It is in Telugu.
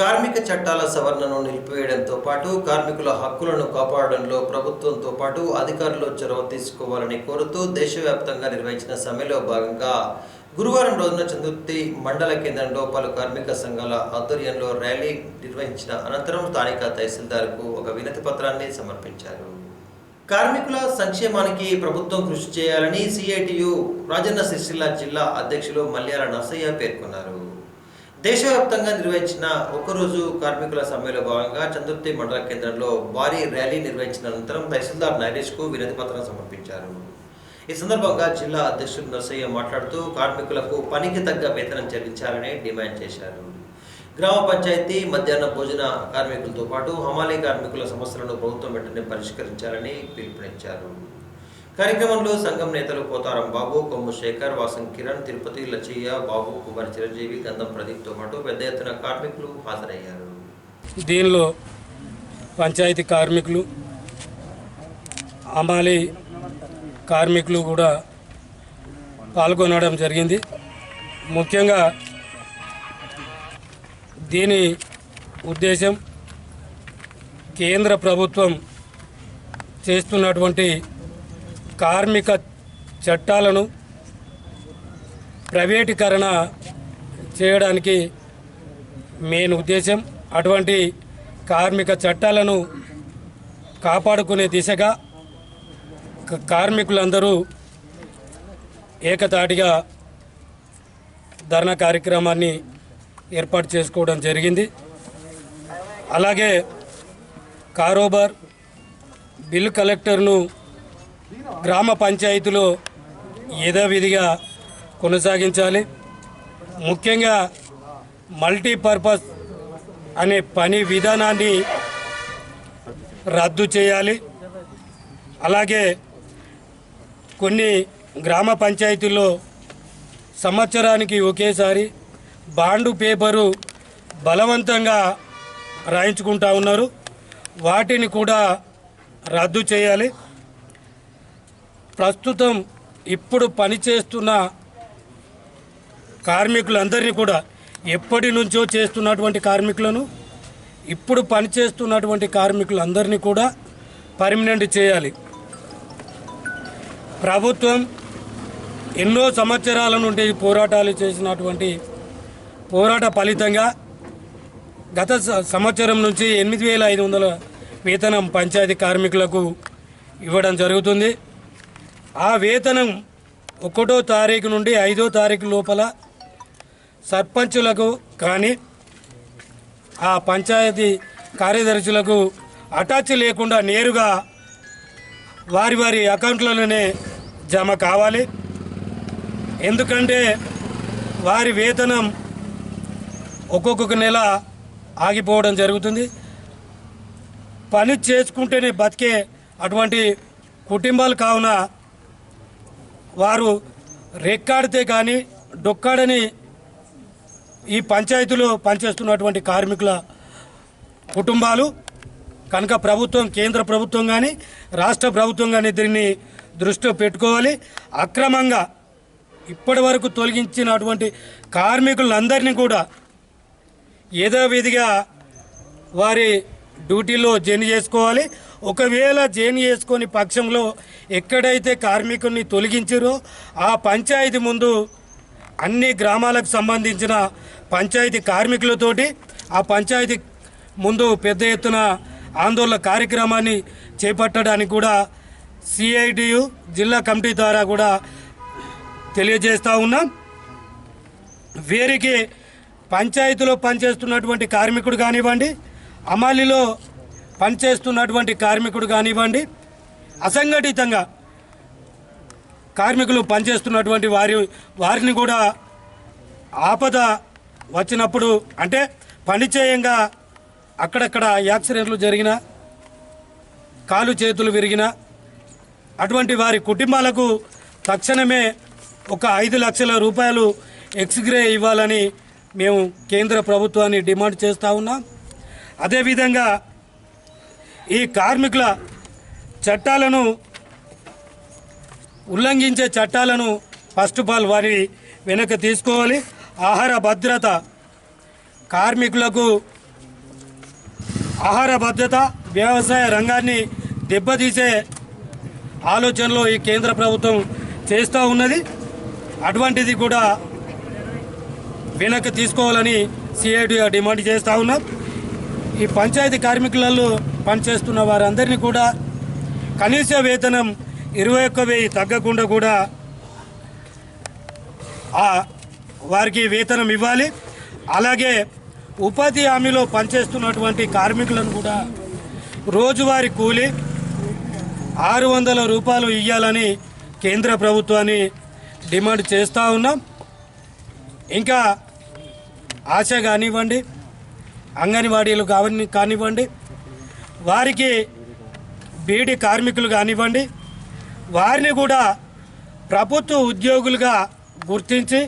కార్మిక చట్టాల సవరణను నిలిపివేయడంతో పాటు కార్మికుల హక్కులను కాపాడడంలో ప్రభుత్వంతో పాటు అధికారులు చొరవ తీసుకోవాలని కోరుతూ దేశవ్యాప్తంగా నిర్వహించిన సమ్మెలో భాగంగా గురువారం రోజున చందుర్తి మండల కేంద్రంలో పలు కార్మిక సంఘాల ఆధ్వర్యంలో ర్యాలీ నిర్వహించిన అనంతరం స్థానిక తహసీల్దార్కు ఒక వినతి పత్రాన్ని సమర్పించారు. కార్మికుల సంక్షేమానికి ప్రభుత్వం కృషి చేయాలని సిఐటియు రాజన్న సిరిసిల్ల జిల్లా అధ్యక్షులు మల్యాల నర్సయ్య పేర్కొన్నారు. దేశవ్యాప్తంగా నిర్వహించిన ఒకరోజు కార్మికుల సమ్మెలో భాగంగా చందుర్తి మండల కేంద్రంలో భారీ ర్యాలీ నిర్వహించిన అనంతరం తహసీల్దార్ నైరేష్కు వినతి పత్రం సమర్పించారు. ఈ సందర్భంగా జిల్లా అధ్యక్షుడు నరసయ్య మాట్లాడుతూ కార్మికులకు పనికి తగ్గ వేతనం చెల్లించాలని డిమాండ్ చేశారు. గ్రామ పంచాయతీ మధ్యాహ్న భోజన కార్మికులతో పాటు హమాలీ కార్మికుల సమస్యలను ప్రభుత్వం వెంటనే పరిష్కరించాలని పిలుపునిచ్చారు. కార్యక్రమంలో సంఘం నేతలు పోతారం బాబు కొమ్ము శేఖర్ వాసం కిరణ్ తిరుపతి లచ్చయ్య బాబు కుమార్ చిరంజీవి గంధం ప్రదీప్తో పాటు పెద్ద ఎత్తున కార్మికులు హాజరయ్యారు. దీనిలో పంచాయతీ కార్మికులు అమాలి కార్మికులు కూడా పాల్గొనడం జరిగింది. ముఖ్యంగా దీని ఉద్దేశం కేంద్ర ప్రభుత్వం చేస్తున్నటువంటి కార్మిక చట్టాలను ప్రైవేటీకరణ చేయడానికి మెయిన్ ఉద్దేశం అటువంటి కార్మిక చట్టాలను కాపాడుకునే దిశగా క- కార్మికులందరూ ఏకతాటిగా ధర్నా కార్యక్రమాన్ని ఏర్పాటు చేసుకోవడం జరిగింది. అలాగే కారోబార్ బిల్ కలెక్టర్ను గ్రామ పంచాయతీలో యథావిధిగా కొనసాగించాలి. ముఖ్యంగా మల్టీపర్పస్ అనే పని విధానాన్ని రద్దు చేయాలి. అలాగే కొన్ని గ్రామ పంచాయతీల్లో సంవత్సరానికి ఒకేసారి బాండు పేపరు బలవంతంగా రాయించుకుంటా ఉన్నారు. వాటిని కూడా రద్దు చేయాలి. ప్రస్తుతం ఇప్పుడు పనిచేస్తున్న కార్మికులందరినీ కూడా ఎప్పటి నుంచో చేస్తున్నటువంటి కార్మికులను ఇప్పుడు పనిచేస్తున్నటువంటి కార్మికులందరినీ కూడా పర్మనెంట్ చేయాలి. ప్రభుత్వం ఎన్నో సంవత్సరాల నుండి పోరాటాలు చేసినటువంటి పోరాట ఫలితంగా గత స- సంవత్సరం నుంచి ఎనిమిది వేల ఐదు వందల వేతనం పంచాయతీ కార్మికులకు ఇవ్వడం జరుగుతుంది. ఆ వేతనం ఒకటో తారీఖు నుండి ఐదో తారీఖు లోపల సర్పంచులకు కానీ ఆ పంచాయతీ కార్యదర్శులకు అటాచ్ లేకుండా నేరుగా వారి వారి అకౌంట్లలోనే జమ కావాలి. ఎందుకంటే వారి వేతనం ఒక్కొక్క నెల ఆగిపోవడం జరుగుతుంది. పని చేసుకుంటేనే బతికే అటువంటి కుటుంబాలు కావున వారు రెక్కాడితే కానీ డొక్కాడని ఈ పంచాయతీలో పనిచేస్తున్నటువంటి కార్మికుల కుటుంబాలు కనుక ప్రభుత్వం కేంద్ర ప్రభుత్వం కానీ రాష్ట్ర ప్రభుత్వం కానీ దీన్ని దృష్టిలో పెట్టుకోవాలి. అక్రమంగా ఇప్పటి వరకు తొలగించినటువంటి కార్మికులందరినీ కూడా ఏదో విధిగా వారి డ్యూటీలో జైన్ చేసుకోవాలి. ఒకవేళ జైన్ చేసుకొని పక్షంలో ఎక్కడైతే కార్మికుని తొలగించారో ఆ పంచాయతీ ముందు అన్ని గ్రామాలకు సంబంధించిన పంచాయతీ కార్మికులతోటి ఆ పంచాయతీ ముందు పెద్ద ఎత్తున ఆందోళన కార్యక్రమాన్ని చేపట్టడానికి కూడా సిఐటియు జిల్లా కమిటీ ద్వారా కూడా తెలియజేస్తూ ఉన్నాం. వీరికి పంచాయతీలో పనిచేస్తున్నటువంటి కార్మికుడు కానివ్వండి అమాలిలో పనిచేస్తున్నటువంటి కార్మికుడు కానివ్వండి అసంఘటితంగా కార్మికులు పనిచేస్తున్నటువంటి వారి వారిని కూడా ఆపద వచ్చినప్పుడు అంటే పనిచేయంగా అక్కడక్కడ యాక్సిడెంట్లు జరిగిన కాలు చేతులు విరిగిన అటువంటి వారి కుటుంబాలకు తక్షణమే ఒక ఐదు లక్షల రూపాయలు ఎక్స్గ్రే ఇవ్వాలని మేము కేంద్ర ప్రభుత్వాన్ని డిమాండ్ చేస్తూ ఉన్నాం. అదేవిధంగా ఈ కార్మికుల చట్టాలను ఉల్లంఘించే చట్టాలను ఫస్ట్ ఆఫ్ ఆల్ వారి వెనక తీసుకోవాలి. ఆహార భద్రత కార్మికులకు ఆహార భద్రత వ్యవసాయ రంగాన్ని దెబ్బతీసే ఆలోచనలో ఈ కేంద్ర ప్రభుత్వం చేస్తూ ఉన్నది. అటువంటిది కూడా వెనక్కి తీసుకోవాలని సిఐటిగా డిమాండ్ చేస్తూ ఉన్నాం. ఈ పంచాయతీ కార్మికులలో పనిచేస్తున్న వారందరినీ కూడా కనీస వేతనం ఇరవై ఒక్క వెయ్యి తగ్గకుండా కూడా వారికి వేతనం ఇవ్వాలి. అలాగే ఉపాధి హామీలో పనిచేస్తున్నటువంటి కార్మికులను కూడా రోజువారీ కూలి ఆరు వందల రూపాయలు ఇవ్వాలని కేంద్ర ప్రభుత్వాన్ని డిమాండ్ చేస్తూ ఉన్నాం. ఇంకా ఆశ కానివ్వండి అంగన్వాడీలు కావని కానివ్వండి వారికి బీడీ కార్మికులు కానివ్వండి వారిని కూడా ప్రభుత్వ ఉద్యోగులుగా గుర్తించి